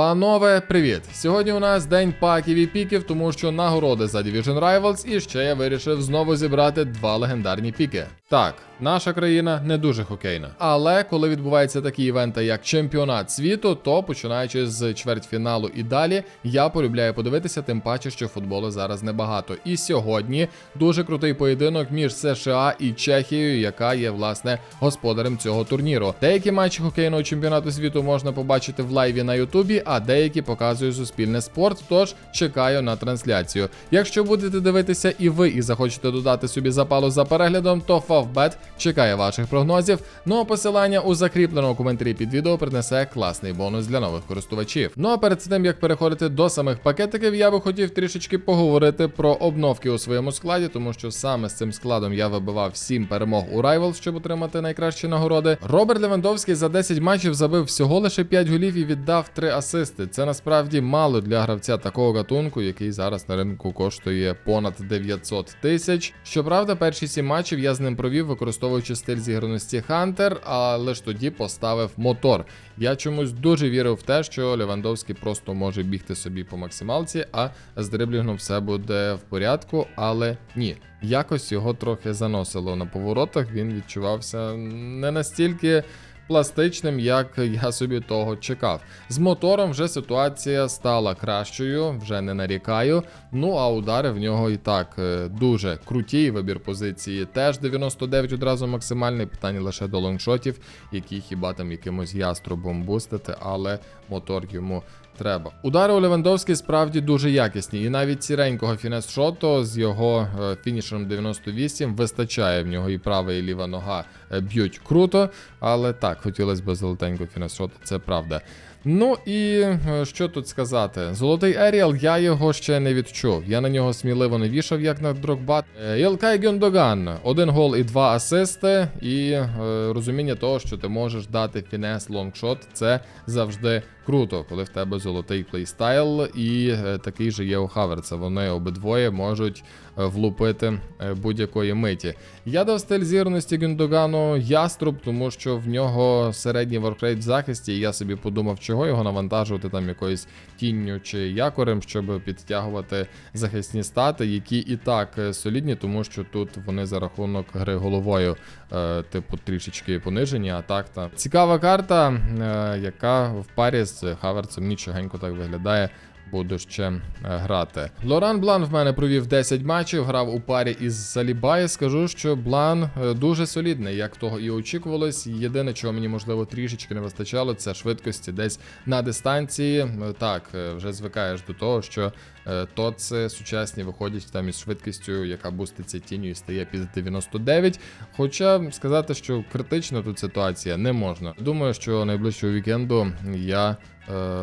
Панове, привіт! Сьогодні у нас день паків і піків, тому що нагороди за Division Rivals, і ще я вирішив знову зібрати два легендарні піки. Так, наша країна не дуже хокейна. Але коли відбуваються такі івенти, як чемпіонат світу, то починаючи з чвертьфіналу і далі, я полюбляю подивитися, тим паче, що футболу зараз небагато. І сьогодні дуже крутий поєдинок між США і Чехією, яка є власне господарем цього турніру. Деякі матчі хокейного чемпіонату світу можна побачити в лайві на Ютубі, а деякі показує Суспільне спорт. Тож чекаю на трансляцію. Якщо будете дивитися і ви і захочете додати собі запалу за переглядом, то Favbet чекає ваших прогнозів. Ну а посилання у закріпленому коментарі під відео принесе класний бонус для нових користувачів. Ну а перед тим як переходити до самих пакетиків, я би хотів трішечки поговорити про обновки у своєму складі, тому що саме з цим складом я вибивав 7 перемог у Rivals, щоб отримати найкращі нагороди. Роберт Левандовський за 10 матчів забив всього лише 5 голів і віддав 3 асисти. Це насправді мало для гравця такого гатунку, який зараз на ринку коштує понад 900 тисяч. Щоправда, перші 7 матчів я з ним провів, використовуючи стиль зіграності Хантер, але ж тоді поставив мотор. Я чомусь дуже вірив в те, що Левандовський просто може бігти собі по максималці, а з дриблінгом все буде в порядку, але ні. Якось його трохи заносило на поворотах. Він відчувався не настільки пластичним, як я собі того чекав. З мотором вже ситуація стала кращою, вже не нарікаю. Ну а удари в нього і так е, дуже круті. Вибір позиції теж 99 одразу максимальний. Питання лише до лонгшотів, які хіба там якимось яструбом бустити, але мотор йому. Треба. Удари у Левандовський справді дуже якісні, і навіть сіренького фінес-шоту з його е, фінішером 98 вистачає в нього і права, і ліва нога е, б'ють круто. Але так, хотілося б золотенького фінес-шоту, це правда. Ну і е, що тут сказати? Золотий Еріал, я його ще не відчув. Я на нього сміливо не вішав, як на Дрогбат. Е, Ілкай Гюндоган, один гол і два асисти, і е, розуміння того, що ти можеш дати фінес лонгшот, це завжди круто, коли в тебе золотий плейстайл, і такий же є у Хаверца. Вони обидвоє можуть влупити будь-якої миті. Я дав стиль зірності Гюндогану яструб, тому що в нього середній воркрейт в захисті, і я собі подумав, чого його навантажувати там якоюсь тінню чи якорем, щоб підтягувати захисні стати, які і так е, солідні, тому що тут вони за рахунок гри головою, е, типу, трішечки понижені, а так та Цікава карта, е, яка в парі з Хаверцем нічогенько так виглядає. Буду ще е, грати. Лоран Блан в мене провів 10 матчів, грав у парі із Салібай. Скажу, що Блан е, дуже солідний, як того і очікувалось. Єдине, чого мені можливо трішечки не вистачало, це швидкості десь на дистанції. Е, Так, вже звикаєш до того, що е, тоци сучасні виходять там із швидкістю, яка буститься тінню і стає під 99. Хоча сказати, що критична тут ситуація не можна. Думаю, що найближчого вікенду я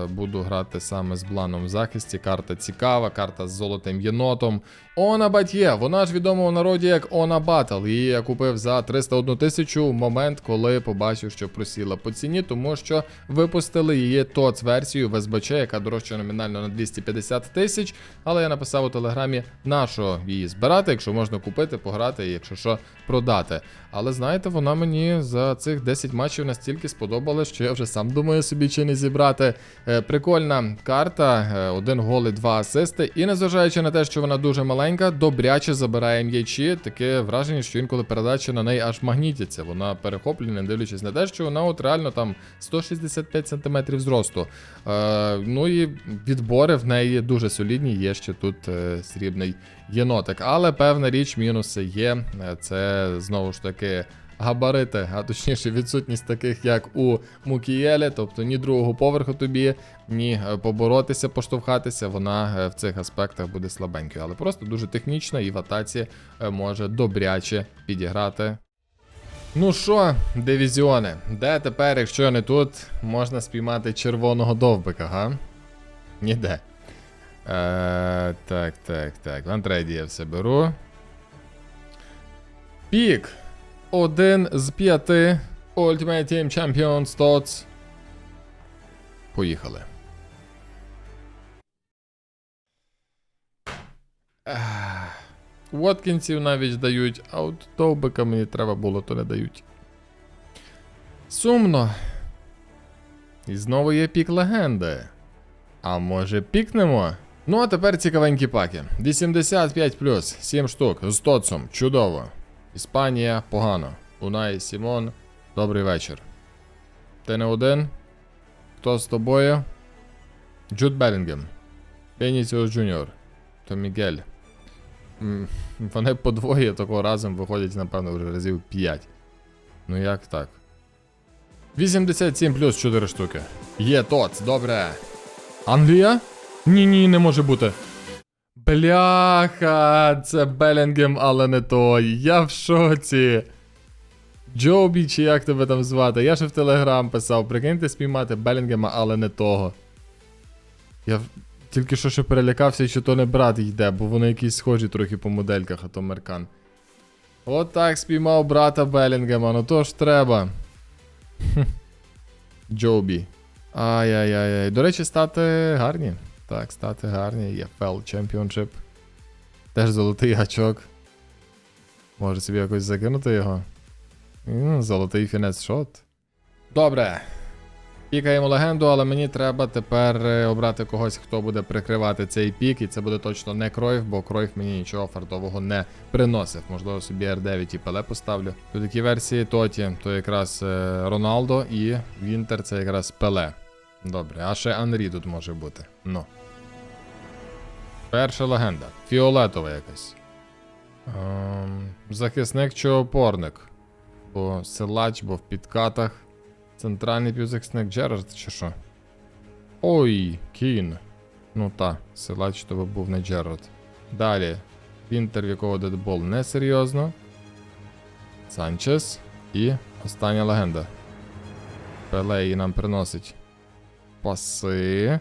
буду грати саме з Бланом в захисті. Карта цікава, карта з золотим єнотом. Она Батьє, вона ж відома у народі як Она Батл. Її я купив за 301 тисячу в момент, коли побачив, що просіла по ціні, тому що випустили її ТОЦ версію в СБЧ, яка дорожча номінально на 250 тисяч. Але я написав у телеграмі, на що її збирати, якщо можна купити, пограти, якщо що, продати. Але знаєте, вона мені за цих 10 матчів настільки сподобалась, що я вже сам думаю собі чи не зібрати. Е, прикольна карта, е, один гол і два асисти. І незважаючи на те, що вона дуже маленька, добряче забирає м'ячі. Таке враження, що інколи передача на неї аж магнітяться. Вона перехоплює, не дивлячись на те, що вона от реально там 165 см зросту. Е, ну і відбори в неї дуже солідні. Є ще тут е, срібний єнотик. Але певна річ, мінуси є. Е, Це знову ж таки. Габарити, а точніше відсутність таких, як у Мукієлі, тобто ні другого поверху тобі, ні е, поборотися, поштовхатися, вона е, в цих аспектах буде слабенькою, але просто дуже технічна і в атаці е, може добряче підіграти. Ну що, дивізіони, де тепер, якщо не тут, можна спіймати червоного довбика, га? Ніде. Е, так, так, так. В антрейді я все беру. Пік. Один з п'яти Ultimate Team Champions TOTS. Поїхали. Ах, Воткінців навіть дають, а от довбика мені треба було, то не дають. Сумно. І знову є пік легенди. А може пікнемо? Ну а тепер цікавенькі паки. 85 плюс, 7 штук з Тоцом. Чудово. Іспанія погано. Унай Сімон. Добрий вечір. Ти не один? Хто з тобою? Джуд Белінгем. Беніціус Джуніор. То Мігель. Вони по двоє такого разом виходять, напевно, вже разів 5. Ну як так? 87 плюс 4 штуки. Є тоц, добре. Англія? Ні, ні, не може бути. Бляха, це Белінгем, але не той. Я в шоці. Джобі, чи як тебе там звати? Я ще в Телеграм писав, прикиньте спіймати Белінгема, але не того. Я тільки що ще перелякався, що то не брат йде, бо вони якісь схожі трохи по модельках, а то Меркан. От так спіймав брата Белінгема, ну то ж треба. Джобі. Ай-яй-яй. До речі, стати гарні. Так, стати гарні. Є FL Championship. Теж золотий гачок. Може собі якось закинути його. Золотий фінес шот. Добре. Пікаємо легенду, але мені треба тепер е, обрати когось, хто буде прикривати цей пік, і це буде точно не Кройф, бо Кройф мені нічого фартового не приносив. Можливо, собі R9 і Пеле поставлю. Тут такі версії Тоті, то якраз е, Роналдо і Вінтер це якраз Пеле. Добре, а ще Анрі тут може бути. Ну. Перша легенда. Фіолетова якась. Ем, захисник чи опорник? Бо силач, бо в підкатах. Центральний півзахисник Джерард чи що? Ой, Кін. Ну та, силач то би був не Джерард. Далі. Вінтер, в якого дедбол несерйозно. Санчес. І остання легенда. Пеле її нам приносить. Паси.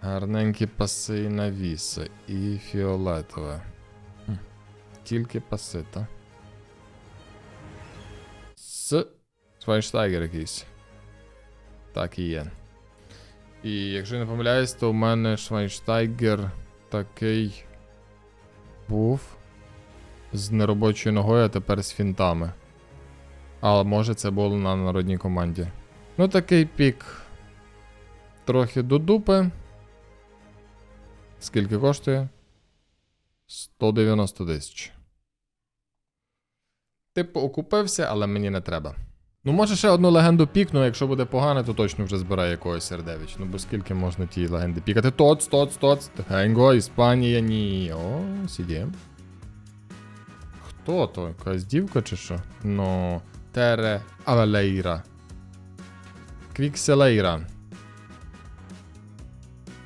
Гарненькі паси і навіси. І фіолетове. Тільки паси, та? С. Швайнштайгер якийсь. Так і є. І якщо я не помиляюсь, то у мене Швайнштайгер такий був з неробочою ногою, а тепер з фінтами. А може це було на народній команді. Ну, такий пік. Трохи до дупи. Скільки коштує? 190 тисяч. Типу, окупився, але мені не треба. Ну, може ще одну легенду пікну, якщо буде погано, то точно вже збирає якогось R9. Ну бо скільки можна ті легенди пікати? Тоц, тоц, тоц. Тихенько, Іспанія, ні. О, сидім. Хто то? Якась дівка чи що? Ну, Тере Авелейра. Квікселейра.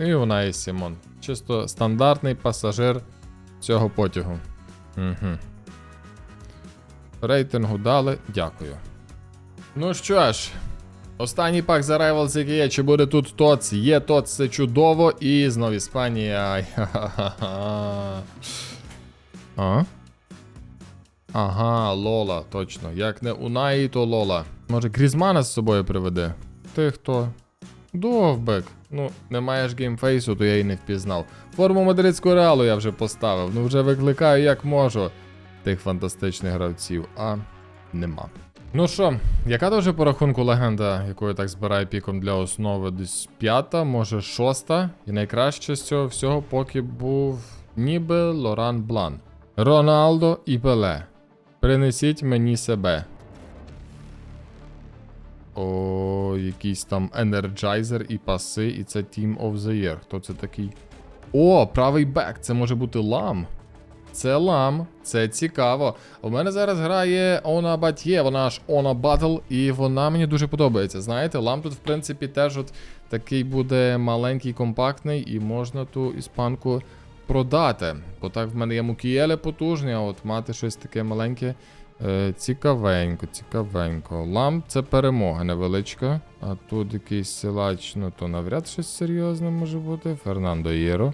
І вона є Сімон. Чисто стандартний пасажир цього потягу. Угу. Рейтингу дали, дякую. Ну що ж, останній пак за Rivals, який є, чи буде тут ТОЦ? Є ТОЦ, це чудово, і знов Іспанія. А? Ага, Лола, точно. Як не Унаї, то Лола. Може, Грізмана з собою приведе? Ти хто? Довбек. Ну, не маєш геймфейсу, то я й не впізнав. Форму мадридського реалу я вже поставив. Ну вже викликаю як можу тих фантастичних гравців, а нема. Ну що, яка дуже по рахунку легенда, яку я так збираю піком для основи, десь п'ята, може шоста. І найкраще з цього всього поки був ніби Лоран Блан. Роналдо і Пеле. Принесіть мені себе. О, якийсь там енерджайзер і паси, і це Team of the Year. Хто це такий? О, правий бек, це може бути лам. Це лам, це цікаво. У мене зараз грає Она Батьє, вона ж Она Батл, і вона мені дуже подобається. Знаєте, лам тут, в принципі, теж от такий буде маленький, компактний, і можна ту іспанку продати. Бо так в мене є мукієле потужні, а от мати щось таке маленьке. Е, цікавенько, цікавенько. Лам це перемога невеличка. А тут якийсь силач, ну то навряд щось серйозне може бути. Фернандо Єро.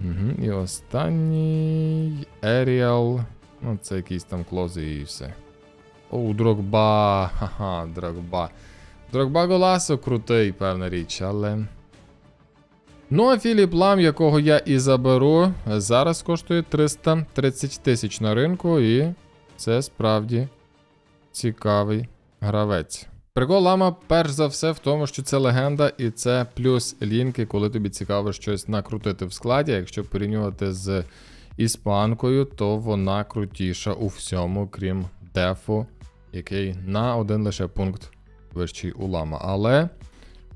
Угу. І останній Еріал. Ну, це якісь там клози і все. О, Дрогба. Ха-ха, Дрогба. Дрогба Голасо крутий, певна річ, але. Ну, а Філіп Лам, якого я і заберу, зараз коштує 330 тисяч на ринку, і це справді цікавий гравець. Прикол лама, перш за все, в тому, що це легенда, і це плюс лінки, коли тобі цікаво щось накрутити в складі. Якщо порівнювати з іспанкою, то вона крутіша у всьому, крім дефу, який на один лише пункт вищий у лама. Але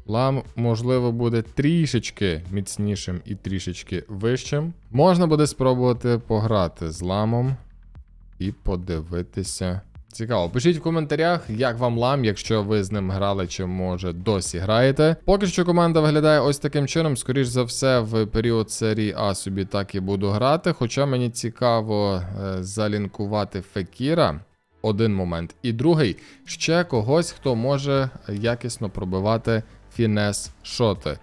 лам, можливо, буде трішечки міцнішим і трішечки вищим. Можна буде спробувати пограти з ламом і подивитися. Цікаво, пишіть в коментарях, як вам лам, якщо ви з ним грали, чи може досі граєте. Поки що команда виглядає ось таким чином. Скоріш за все, в період серії А собі так і буду грати. Хоча мені цікаво е, залінкувати Фекіра. Один момент. І другий ще когось, хто може якісно пробивати фінес шоти.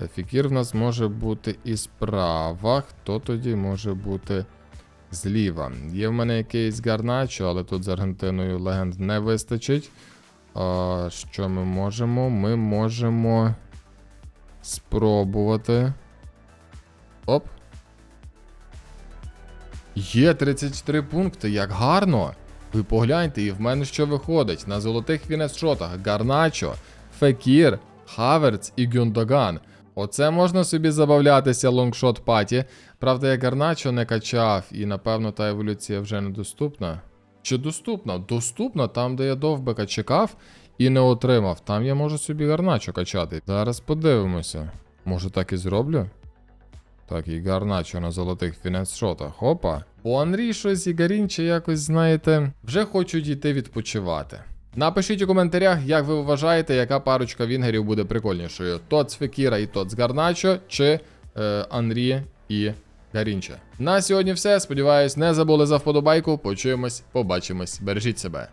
Е, Фікір в нас може бути і справа. Хто тоді може бути зліва? Є в мене якийсь гарначо, але тут з Аргентиною легенд не вистачить. А, що ми можемо? Ми можемо спробувати. Оп. Є 34 пункти, як гарно. Ви погляньте, і в мене що виходить? На золотих фінес-шотах Гарначо, Фекір, Хаверц і Гюндоган. Оце можна собі забавлятися лонгшот паті. Правда, я Гарначо не качав, і напевно та еволюція вже недоступна. Чи доступна? Доступна там, де я довбика чекав і не отримав. Там я можу собі гарначо качати. Зараз подивимося. Може так і зроблю? Так, і гарначо на золотих фінес-шотах. Опа. У Анрі щось і Гарінче якось, знаєте, вже хочуть йти відпочивати. Напишіть у коментарях, як ви вважаєте, яка парочка вінгерів буде прикольнішою: Тоц Фекіра і Тоц Гарначо, чи е, Анрі і Гарінче. На сьогодні все. Сподіваюсь, не забули за вподобайку. Почуємось, побачимось. Бережіть себе.